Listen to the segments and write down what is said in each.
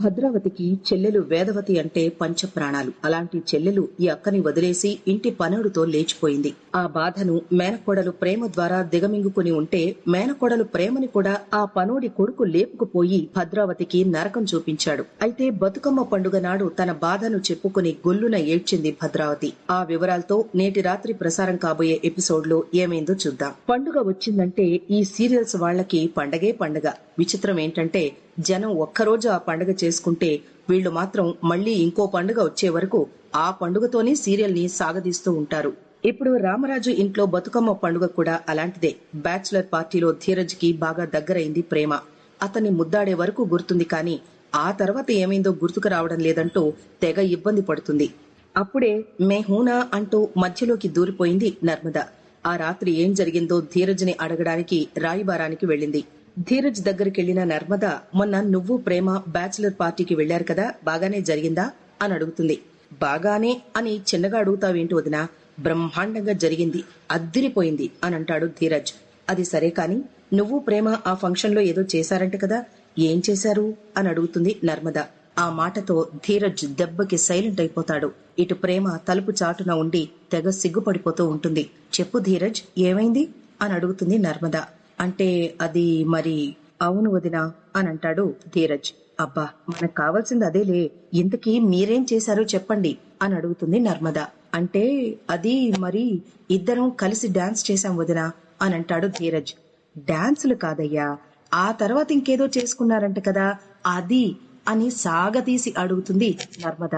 భద్రావతికి చెల్లెలు వేదవతి అంటే పంచప్రాణాలు. అలాంటి చెల్లెలు ఈ అక్కని వదిలేసి ఇంటి పనుడుతో లేచిపోయింది. ఆ బాధను మేనకోడలు ప్రేమ ద్వారా దిగమింగుకుని ఉంటే మేనకోడలు ప్రేమని కూడా ఆ పనోడి కొడుకు లేపుకుపోయి భద్రావతికి నరకం చూపించాడు. అయితే బతుకమ్మ పండుగ నాడు తన బాధను చెప్పుకుని గొల్లున ఏడ్చింది భద్రావతి. ఆ వివరాలతో నేటి రాత్రి ప్రసారం కాబోయే ఎపిసోడ్లో ఏమైందో చూద్దాం. పండుగ వచ్చిందంటే ఈ సీరియల్స్ వాళ్ళకి పండగే పండగ. విచిత్రం ఏంటంటే జనం ఒక్కరోజు ఆ పండుగ చేసుకుంటే వీళ్ళు మాత్రం మళ్ళీ ఇంకో పండుగ వచ్చే వరకు ఆ పండుగతోనే సీరియల్ని సాగదీస్తూ ఉంటారు. ఇప్పుడు రామరాజు ఇంట్లో బతుకమ్మ పండుగ కూడా అలాంటిదే. బ్యాచులర్ పార్టీలో ధీరజ్కి బాగా దగ్గరైంది ప్రేమ. అతన్ని ముద్దాడే వరకు గుర్తుంది కానీ ఆ తర్వాత ఏమైందో గుర్తుకు రావడం లేదంటూ తెగ ఇబ్బంది పడుతుంది. అప్పుడే మేహూనా అంటూ మధ్యలోకి దూరిపోయింది నర్మద. ఆ రాత్రి ఏం జరిగిందో ధీరజ్ని అడగడానికి రాయిబారానికి వెళ్ళింది. ధీరజ్ దగ్గరికి వెళ్ళిన నర్మద మొన్న నువ్వు ప్రేమ బ్యాచిలర్ పార్టీకి వెళ్ళారు కదా బాగానే జరిగిందా? అని అడుగుతుంది. బాగానే అని చిన్నగా అడుగుతావేంటి వదిన? బ్రహ్మాండంగా జరిగింది అద్దిరిపోయింది అని అంటాడు ధీరజ్. అది సరే కాని నువ్వు ప్రేమ ఆ ఫంక్షన్లో ఏదో చేశారంట కదా ఏం చేశారు? అని అడుగుతుంది నర్మద. ఆ మాటతో ధీరజ్ దెబ్బకి సైలెంట్ అయిపోతాడు. ఇటు ప్రేమ తలుపు చాటున ఉండి తెగ సిగ్గుపడిపోతూ ఉంటుంది. చెప్పు ధీరజ్ ఏమైంది? అని అడుగుతుంది నర్మద. అంటే అది మరి అవును వదినా అని అంటాడు ధీరజ్. అబ్బా మనకు కావాల్సింది అదేలే. ఇంతకీ మీరేం చేశారో చెప్పండి అని అడుగుతుంది నర్మద. అంటే అది మరి ఇద్దరం కలిసి డాన్స్ చేశాం వదినా అని అంటాడు ధీరజ్. డాన్సులు కాదయ్యా ఆ తర్వాత ఇంకేదో చేసుకున్నారంట కదా అది అని సాగతీసి అడుగుతుంది నర్మద.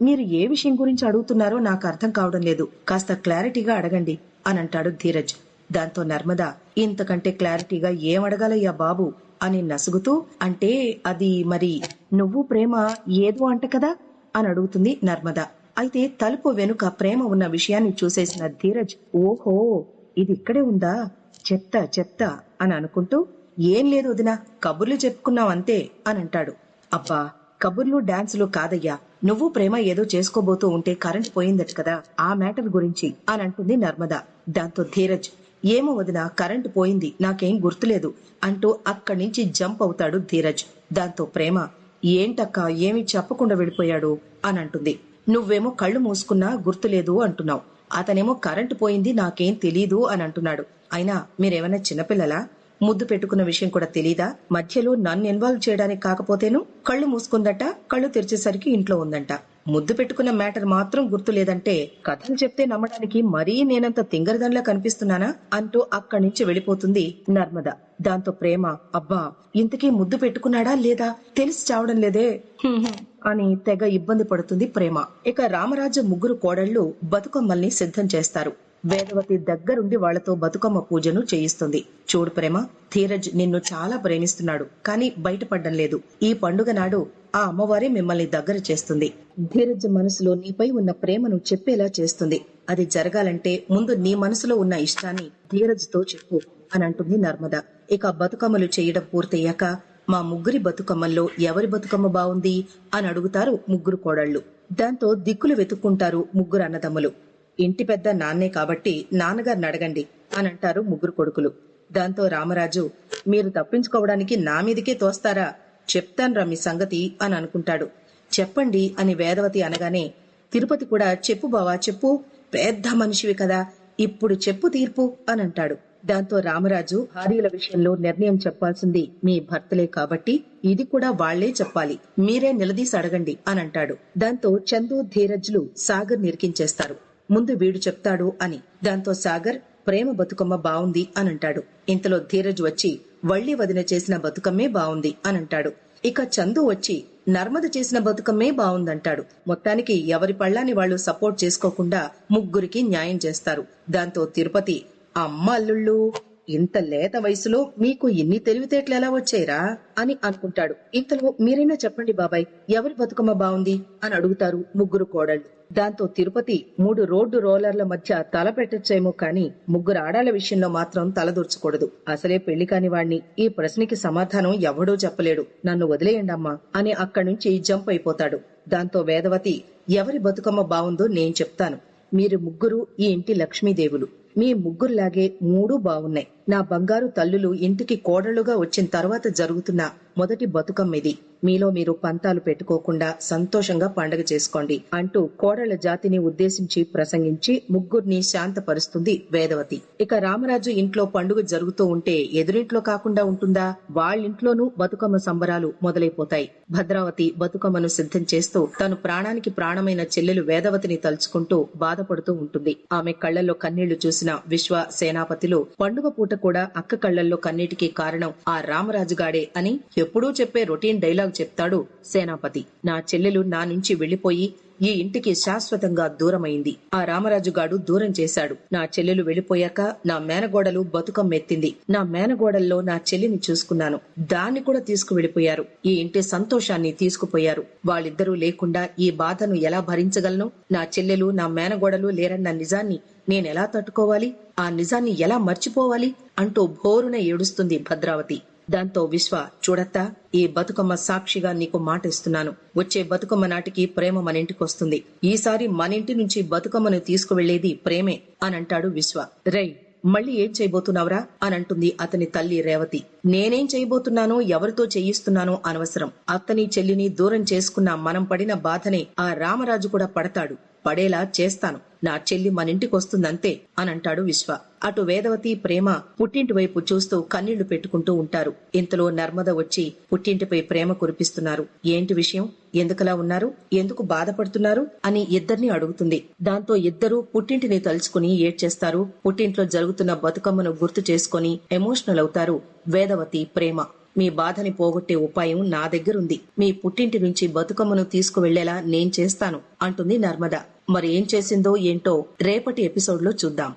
మీరు ఏ విషయం గురించి అడుగుతున్నారో నాకు అర్థం కావడం లేదు. కాస్త క్లారిటీగా అడగండి అని అంటాడు ధీరజ్. దాంతో నర్మద ఇంతకంటే క్లారిటీగా ఏం బాబు? అని నసుగుతూ అంటే అది మరి నువ్వు ప్రేమ ఏదో అంట కదా? అని అడుగుతుంది నర్మద. అయితే తలుపు వెనుక ప్రేమ ఉన్న విషయాన్ని చూసేసిన ధీరజ్ ఓహో ఇది ఇక్కడే ఉందా? చెత్త చెత్త అని అనుకుంటూ ఏం లేదు వదినా కబుర్లు చెప్పుకున్నాం అంతే అని అంటాడు. అబ్బా కబుర్లు డాన్సులు కాదయ్యా. నువ్వు ప్రేమ ఏదో చేసుకోబోతూ ఉంటే కరెంట్ పోయిందట కదా ఆ మ్యాటర్ గురించి అని అంటుంది నర్మద. దాంతో ధీరజ్ ఏమో వదిన కరెంటు పోయింది నాకేం గుర్తులేదు అంటూ అక్కడి నుంచి జంప్ అవుతాడు ధీరజ్. దాంతో ప్రేమ ఏంటక్క ఏమి చెప్పకుండా వెళ్ళిపోయాడు? అని అంటుంది. నువ్వేమో కళ్ళు మూసుకున్నా గుర్తులేదు అంటున్నావు. అతనేమో కరెంటు పోయింది నాకేం తెలీదు అని అంటున్నాడు. అయినా మీరేమైనా చిన్నపిల్లలా? ముద్దు పెట్టుకున్న విషయం కూడా తెలీదా? మధ్యలో నన్ను ఇన్వాల్వ్ చేయడానికి కాకపోతేను? కళ్ళు మూసుకుందట కళ్ళు తెరిచేసరికి ఇంట్లో ఉందంట. ముద్దు పెట్టుకున్న మ్యాటర్ మాత్రం గుర్తు లేదంటే కథలు చెప్తే నమ్మడానికి మరీ నేనంత తింగరదంలా కనిపిస్తున్నానా అంటూ అక్కడి నుంచి వెళ్ళిపోతుంది నర్మద. దాంతో ప్రేమ అబ్బా ఇంతకీ ముద్దు పెట్టుకున్నాడా లేదా? తెలిసి చావడం లేదే. అని తెగ ఇబ్బంది పడుతుంది ప్రేమ. ఇక రామరాజు ముగ్గురు కోడళ్ళు బతుకమ్మల్ని సిద్ధం చేస్తారు. వేదవతి దగ్గరుండి వాళ్ళతో బతుకమ్మ పూజను చేయిస్తుంది. చూడు ప్రేమ ధీరజ్ నిన్ను చాలా ప్రేమిస్తున్నాడు కానీ బయటపడ్డం లేదు. ఈ పండుగ నాడు ఆ అమ్మవారే మిమ్మల్ని దగ్గర చేస్తుంది. ధీరజ్ మనసులో నీపై ఉన్న ప్రేమను చెప్పేలా చేస్తుంది. అది జరగాలంటే ముందు నీ మనసులో ఉన్న ఇష్టాన్ని ధీరజ్తో చెప్పు అని అంటుంది నర్మద. ఇక బతుకమ్మలు చేయడం పూర్తయ్యాక మా ముగ్గురి బతుకమ్మల్లో ఎవరి బతుకమ్మ బాగుంది అని అడుగుతారు ముగ్గురు కోడళ్ళు దాంతో దిక్కులు వెతుక్కుంటారు ముగ్గురు అన్నదమ్ములు. ఇంటి పెద్ద నాన్నే కాబట్టి నాన్నగారిని అడగండి అని అంటారు ముగ్గురు కొడుకులు. దాంతో రామరాజు మీరు తప్పించుకోవడానికి నా మీదకే తోస్తారా? చెప్తాన్రా మీ సంగతి అని అనుకుంటాడు. చెప్పండి అని వేదవతి అనగానే తిరుపతి కూడా చెప్పు బావా చెప్పు. పెద్ద మనిషివి కదా ఇప్పుడు చెప్పు తీర్పు అని అంటాడు. దాంతో రామరాజు భార్యల విషయంలో నిర్ణయం చెప్పాల్సింది మీ భర్తలే కాబట్టి ఇది కూడా వాళ్ళే చెప్పాలి. మీరే నిలదీసి అడగండి అని అంటాడు. దాంతో చందు ధీరజ్లు సాగర్ నిరికించేస్తారు. ముందు వీడు చెప్తాడు అని. దాంతో సాగర్ ప్రేమ బతుకమ్మ బావుంది అని అంటాడు ఇంతలో ధీరజ్ వచ్చి వళ్ళి వదిన చేసిన బతుకమ్మే బావుంది అని అంటాడు ఇక చందు వచ్చి నర్మద చేసిన బతుకమ్మే బావుందంటాడు. మొత్తానికి ఎవరి పళ్ళాని వాళ్ళు సపోర్ట్ చేసుకోకుండా ముగ్గురికి న్యాయం చేస్తారు. దాంతో తిరుపతి అమ్మ అల్లుళ్ళు ఇంత లేత వయసులో మీకు ఇన్ని తెలివితేటలు ఎలా వచ్చాయిరా? అని అనుకుంటాడు. ఇంతలో మీరైనా చెప్పండి బాబాయ్ ఎవరి బతుకమ్మ బాగుంది? అని అడుగుతారు ముగ్గురు కోడళ్ళు. దాంతో తిరుపతి మూడు రోడ్డు రోలర్ల మధ్య తల పెట్టచ్చేమో కానీ ముగ్గురు ఆడాల విషయంలో మాత్రం తలదూర్చకూడదు అసలే పెళ్ళి కాని వాణ్ణి ఈ ప్రశ్నకి సమాధానం ఎవడో చెప్పలేడు. నన్ను వదిలేయండమ్మా అని అక్కడి నుంచి జంప్ అయిపోతాడు. దాంతో వేదవతి ఎవరి బతుకమ్మ బాగుందో నేను చెప్తాను. మీరు ముగ్గురు ఈ ఇంటి లక్ష్మీదేవులు. మీ ముగ్గురులాగే మూడు బాగున్నాయి. నా బంగారు తల్లులు ఇంటికి కోడళ్ళుగా వచ్చిన తర్వాత జరుగుతున్న మొదటి బతుకమ్మ ఇది. మీలో మీరు పంతాలు పెట్టుకోకుండా సంతోషంగా పండగ చేసుకోండి అంటూ కోడళ్ళ జాతిని ఉద్దేశించి ప్రసంగించి ముగ్గురిని శాంతపరుస్తుంది వేదవతి. ఇక రామరాజు ఇంట్లో పండుగ జరుగుతూ ఉంటే ఎదురింట్లో కాకుండా ఉంటుందా? వాళ్ళింట్లోనూ బతుకమ్మ సంబరాలు మొదలైపోతాయి. భద్రావతి బతుకమ్మను సిద్ధం చేస్తూ తను ప్రాణానికి ప్రాణమైన చెల్లెలు వేదవతిని తలుచుకుంటూ బాధపడుతూ ఉంటుంది. ఆమె కళ్ళలో కన్నీళ్ళు చూసిన విశ్వ సేనాపతిలో పండుగ పూట కూడా అక్క కళ్ళల్లో కన్నీటికి కారణం ఆ రామరాజుగాడే అని ఎప్పుడూ చెప్పే రొటీన్ డైలాగ్ చెప్తాడు సేనాపతి. నా చెల్లెలు నా నుంచి వెళ్ళిపోయి ఈ ఇంటికి శాశ్వతంగా దూరమైంది. ఆ రామరాజుగాడు దూరం చేశాడు. నా చెల్లెలు వెళ్ళిపోయాక నా మేనగోడలు బతుకమ్మెత్తింది నా మేనగోడల్లో నా చెల్లిని చూసుకున్నాను. దాన్ని కూడా తీసుకు వెళ్ళిపోయారు ఈ ఇంటి సంతోషాన్ని తీసుకుపోయారు. వాళ్ళిద్దరూ లేకుండా ఈ బాధను ఎలా భరించగలను? నా చెల్లెలు నా మేనగోడలు లేరన్న నిజాన్ని నేనెలా తట్టుకోవాలి? ఆ నిజాన్ని ఎలా మర్చిపోవాలి? అంటూ భోరున ఏడుస్తుంది భద్రావతి. దాంతో విశ్వ చూడత్తా ఈ బతుకమ్మ సాక్షిగా నీకు మాట ఇస్తున్నాను వచ్చే బతుకమ్మ నాటికి ప్రేమ మన ఇంటికొస్తుంది. ఈసారి మన ఇంటి నుంచి బతుకమ్మను తీసుకువెళ్ళేది ప్రేమే అని అంటాడు విశ్వ. రై మళ్ళీ ఏం చేయబోతున్నావురా? అని అంటుంది అతని తల్లి రేవతి. నేనేం చేయబోతున్నానో ఎవరితో చేయిస్తున్నానో అనవసరం. అత్తని చెల్లిని దూరం చేసుకున్న మనం పడిన బాధనే ఆ రామరాజు కూడా పడతాడు. పడేలా చేస్తాను. నా చెల్లి మన ఇంటికొస్తుందంతే అని అంటాడు విశ్వ. అటు వేదవతి ప్రేమ పుట్టింటి వైపు చూస్తూ కన్నీళ్ళు పెట్టుకుంటూ ఉంటారు. ఇంతలో నర్మద వచ్చి పుట్టింటిపై ప్రేమ కురిపిస్తున్నారు. ఏంటి విషయం? ఎందుకలా ఉన్నారు? ఎందుకు బాధపడుతున్నారు? అని ఇద్దరిని అడుగుతుంది. దాంతో ఇద్దరూ పుట్టింటిని తలుచుకుని ఏడ్చేస్తారు. పుట్టింట్లో జరుగుతున్న బతుకమ్మను గుర్తు చేసుకుని ఎమోషనల్ అవుతారు వేదవతి ప్రేమ. మీ బాధని పోగొట్టే ఉపాయం నా దగ్గరుంది. మీ పుట్టింటి నుంచి బతుకమ్మను తీసుకువెళ్ళేలా నేను చేస్తాను అంటుంది నర్మద. మరి ఏం చేసిందో ఏంటో రేపటి ఎపిసోడ్లో చూద్దాం.